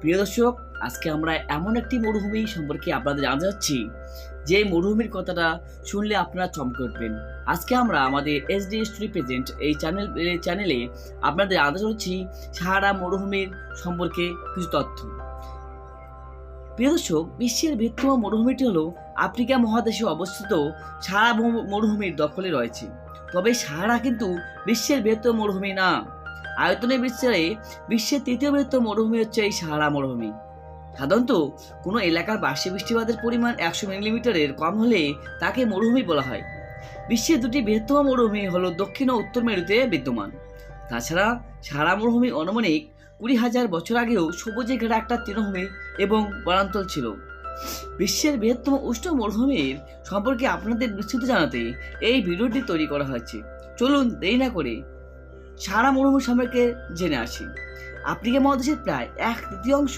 প্রিয় দর্শক, আজকে আমরা এমন একটি মরুভূমি সম্পর্কে আপনাদের জানাতে যাচ্ছি যে মরুভূমির কথাটা শুনলে আপনারা চমকে উঠবেন। আজকে আমরা আমাদের এস ডি স্টোরি প্রেজেন্ট এই চ্যানেল চ্যানেলে আপনাদের জানাতে চলেছি সাহারা মরুভূমির সম্পর্কে কিছু তথ্য। প্রিয় দর্শক, বিশ্বের বৃহত্তম মরুভূমিটি হলো আফ্রিকা মহাদেশে অবস্থিত সাহারা মরুভূমির দখলে রয়েছে। তবে সাহারা কিন্তু বিশ্বের বৃহত্তম মরুভূমি না। আয়তনে বিশ্বে বিশ্বের তৃতীয় বৃহত্তম মরুভূমি হচ্ছে এই সাহারা মরুভূমি। সাধারণত কোনো এলাকার বার্ষিক বৃষ্টিপাতের পরিমাণ একশো মিলিমিটারের কম হলে তাকে মরুভূমি বলা হয়। বিশ্বের দুটি বৃহত্তম মরুভূমি হলো দক্ষিণ ও উত্তর মেরুতে বিদ্যমান। তাছাড়া সাহারা মরুভূমি অনুমানিক কুড়ি হাজার বছর আগেও সবুজে ঘেরা একটা তৃণভূমি এবং বনাঞ্চল ছিল। বিশ্বের বৃহত্তম উষ্ণ মরুভূমির সম্পর্কে আপনাদের বিস্তৃত জানাতে এই ভিডিওটি তৈরি করা হয়েছে। চলুন দেরি না করে সারা মরুভূমি সম্পর্কে জেনে আসি। আফ্রিকা মহাদেশের প্রায় এক তৃতীয়াংশ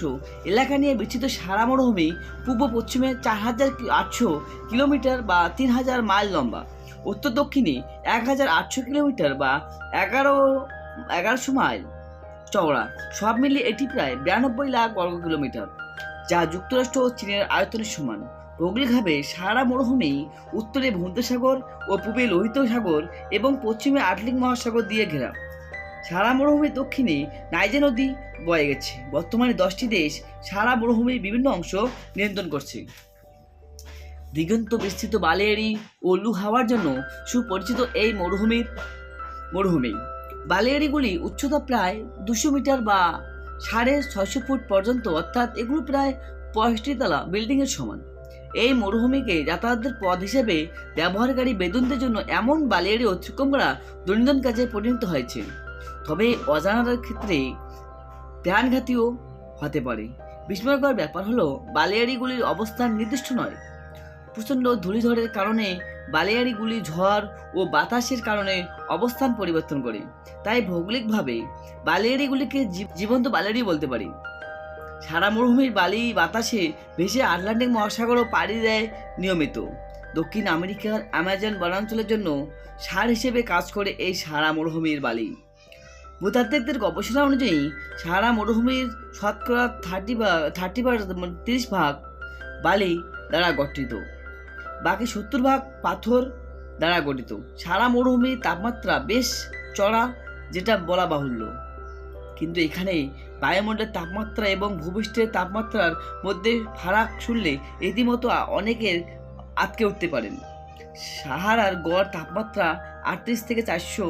এলাকা নিয়ে বিস্তৃত সারা মরুভূমি পূর্ব পশ্চিমে চার হাজার আটশো কিলোমিটার বা তিন হাজার মাইল লম্বা। উত্তর দক্ষিণে এক হাজার আটশো কিলোমিটার বা এগারো, এগারোশো মাইল চওড়া। সব মিলিয়ে এটি প্রায় বিরানব্বই লাখ বর্গ কিলোমিটার, যা যুক্তরাষ্ট্র ও চীনের আয়তনের সমান। ভৌগোলিকভাবে সারা মরুভূমি উত্তরে ভূমধ্যসাগর ও পূবে লোহিত সাগর এবং পশ্চিমে আটলিক মহাসাগর দিয়ে ঘেরা। সারা মরুভূমির দক্ষিণে নাইজে নদী বয়ে গেছে। বর্তমানে দশটি দেশ সারা মরুভূমির বিভিন্ন অংশ নিয়ন্ত্রণ করছে। দিগন্ত বিস্তৃত বালিয়াড়ি ও লু হাওয়ার জন্য সুপরিচিত এই মরুভূমির মরুভূমি। বালিয়াড়িগুলি উচ্চতা প্রায় দুশো মিটার বা সাড়ে ছয়শো ফুট পর্যন্ত, অর্থাৎ এগুলো প্রায় পঁয়ষট্টি তলা বিল্ডিংয়ের সমান। এই মরুভূমিকে যাতায়াতের পথ হিসেবে ব্যবহারকারী বেদুনদের জন্য এমন বালিয়াড়ি অতিক্রম করা দৈনন্দিন কাজে পরিণত হয়েছে। তবে অজানার ক্ষেত্রে প্রাণঘাতীও হতে পারে। বিস্ময়কর ব্যাপার হলো, বালিয়াড়িগুলির অবস্থান নির্দিষ্ট নয়। প্রচণ্ড ধূলিঝড়ের কারণে বালিয়াড়িগুলি ঝড় ও বাতাসের কারণে অবস্থান পরিবর্তন করে। তাই ভৌগোলিকভাবে বালিয়াড়িগুলিকে জীব- জীবন্ত বালিয়াড়ি বলতে পারি। সারা মরুভূমির বালি বাতাসে ভেসে আটলান্টিক মহাসাগরও পাড়ি দেয় নিয়মিত। দক্ষিণ আমেরিকার অ্যামাজন বনাঞ্চলের জন্য সার হিসেবে কাজ করে এই সারা মরুভূমির বালি। ভূতাত্ত্বিকদের গবেষণা অনুযায়ী সারা মরুভূমির শতকরা থার্টি থার্টি পার্সেন্ট তিরিশ ভাগ বালি দ্বারা গঠিত। বাকি সত্তর ভাগ পাথর দ্বারা গঠিত। সারা মরুভূমির তাপমাত্রা বেশ চড়া, যেটা বলা বাহুল্য। কিন্তু এখানে বায়ুমণ্ডলের তাপমাত্রা এবং ভূপৃষ্ঠের তাপমাত্রার মধ্যে ফারাক শুনলে রীতিমতো অনেকের আটকে উঠতে পারেন। সাহারার গড় তাপমাত্রা আটত্রিশ থেকে চারশো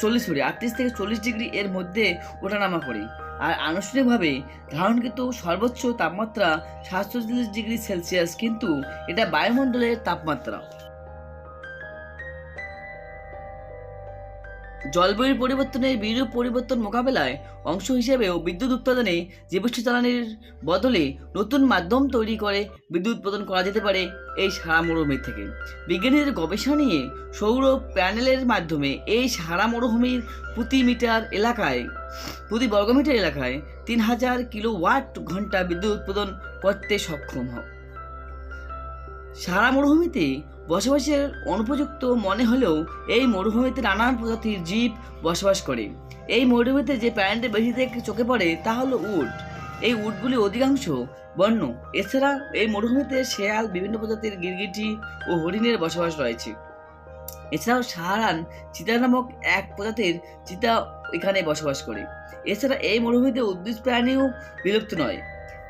চল্লিশ সরি আটত্রিশ থেকে চল্লিশ ডিগ্রি এর মধ্যে ওঠানামা করে। আর আনুষ্ঠানিকভাবে ধারণকৃত সর্বোচ্চ তাপমাত্রা সাতচল্লিশ ডিগ্রি সেলসিয়াস, কিন্তু এটা বায়ুমণ্ডলের তাপমাত্রা। জলবায়ুর পরিবর্তনের বিরূপ পরিবর্তন মোকাবেলায় অংশ হিসেবেও বিদ্যুৎ উৎপাদনে জীবাশ্ম জ্বালানির বদলে নতুন মাধ্যম তৈরি করে বিদ্যুৎ উৎপাদন করা যেতে পারে এই সারা মরুভূমি থেকে। বিজ্ঞানীদের গবেষণা নিয়ে সৌর প্যানেলের মাধ্যমে এই সারা মরুভূমির প্রতি মিটার এলাকায়, প্রতি বর্গমিটার এলাকায় তিন হাজার কিলো ওয়াট ঘণ্টা বিদ্যুৎ উৎপাদন করতে সক্ষম হয় সারা মরুভূমিতে বসবাসের অনুপযুক্ত মনে হলেও এই মরুভূমিতে নানান প্রজাতির জীব বসবাস করে। এই মরুভূমিতে যে প্রাণীটি বেশি থেকে চোখে পড়ে, তা হলো উট। এই উটগুলি অধিকাংশ বন্য। এছাড়া এই মরুভূমিতে শেয়াল, বিভিন্ন প্রজাতির গিরগিটি ও হরিণের বসবাস রয়েছে। এছাড়াও সাহারান চিতা নামক এক প্রজাতির চিতা এখানে বসবাস করে। এছাড়া এই মরুভূমিতে উদ্ভিদ প্রাণীও বিলুপ্ত নয়।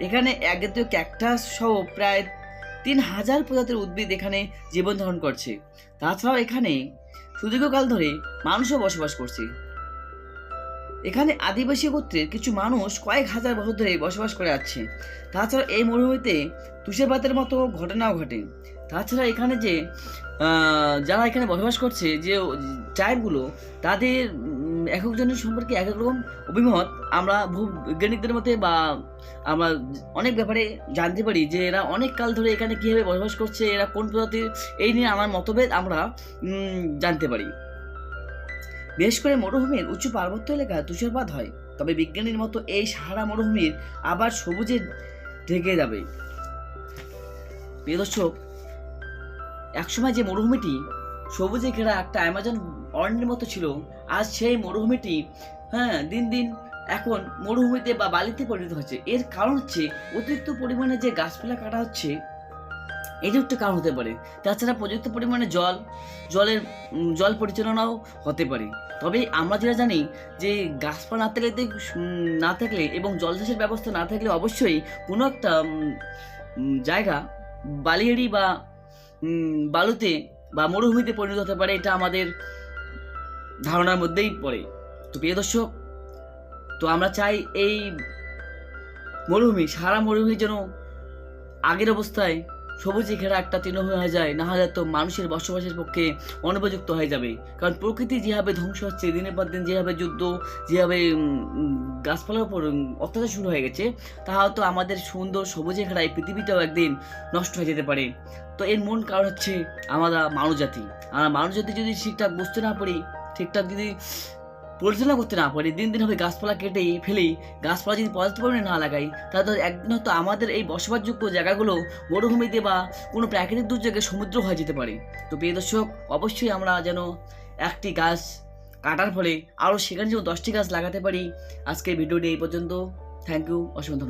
এখানে এক জাতীয় ক্যাকটাস সহ প্রায় তিন হাজার প্রজাতির উদ্ভিদ এখানে জীবন ধারণ করছে। তাছাড়াও এখানে সুদীর্ঘকাল ধরে মানুষও বসবাস করছে। এখানে আদিবাসী গোত্রের কিছু মানুষ কয়েক হাজার বছর ধরে বসবাস করে আসছে। তাছাড়া এই মরুভূমিতে তুষারপাতের মতো ঘটনাও ঘটে। তাছাড়া এখানে যে যারা এখানে বসবাস করছে, যে ট্রাইবগুলো তাদের এক একজনের সম্পর্কে এক এক রকম অভিমত আমরা ভূবিজ্ঞানিকদের মতে বা আমরা অনেক ব্যাপারে জানতে পারি যে এরা অনেক কাল ধরে এখানে কীভাবে বসবাস করছে, এরা কোন প্রজাতির, এই নিয়ে আমার মতভেদ আমরা জানতে পারি। বিশেষ করে মরুভূমির উঁচু পার্বত্য এলাকায় তুষারপাত হয়, তবে বিজ্ঞানীর মতো এই সাহারা মরুভূমির আবার সবুজে ঢেকে যাবে। প্রিয় দর্শক, একসময় যে মরুভূমিটি সবুজে ঘেরা একটা অ্যামাজন অরণ্যের মতো ছিল। আজ সেই মরুভূমিটি হ্যাঁ দিন দিন এখন মরুভূমিতে বা বালিতে পরিণত হচ্ছে। এর কারণ হচ্ছে অতিরিক্ত পরিমাণে যে গাছপালা কাটা হচ্ছে এটা একটা কারণ হতে পারে। তাছাড়া পর্যাপ্ত পরিমাণে জল, জলের জল পরিচালনাও হতে পারে। তবে আমরা যেটা জানি যে গাছপালা না থাকলে না থাকলে এবং জলসেচের ব্যবস্থা না থাকলে অবশ্যই কোনো একটা জায়গা বালিয়াড়ি বা বালুতে বা মরুভূমিতে পরিণত হতে পারে, এটা আমাদের ধারণার মধ্যেই পড়ে। তো প্রিয় দর্শক, তো আমরা চাই এই মরুভূমি, সারা মরুভূমি যেন আগের অবস্থায় সবুজে ঘেরা একটা তৃণভূমি হয়ে যায়, না হলে তো মানুষের বসবাসের পক্ষে অনুপযুক্ত হয়ে যাবে। কারণ প্রকৃতি যেভাবে ধ্বংস হচ্ছে, দিনের পর দিন যেভাবে যুদ্ধ, যেভাবে গাছপালার উপর অত্যাচার শুরু হয়ে গেছে তা হয়তো আমাদের সুন্দর সবুজে ঘেরা এই পৃথিবীটাও একদিন নষ্ট হয়ে যেতে পারে। তো এর মূল কারণ হচ্ছে আমরা মানব জাতি আমরা মানব জাতি যদি ঠিকঠাক বুঝতে না পারি, ঠিকঠাক যদি পরিচালনা করতে না পারি, দিন দিন হবে গাছপালা কেটে ফেলি, গাছপালা যদি পর্যাপ্ত পরিমাণে না লাগাই, তাহলে একদিন হয়তো আমাদের এই বসবাসযোগ্য জায়গাগুলো মরুভূমিতে বা কোনো প্রাকৃতিক দুর্যোগে সমুদ্র হয়ে যেতে পারে। তো প্রিয় দর্শক, অবশ্যই আমরা যেন একটি গাছ কাটার ফলে আরও সেখানে যেন দশটি গাছ লাগাতে পারি। আজকের ভিডিওটি এই পর্যন্ত। থ্যাংক ইউ অসংখ্য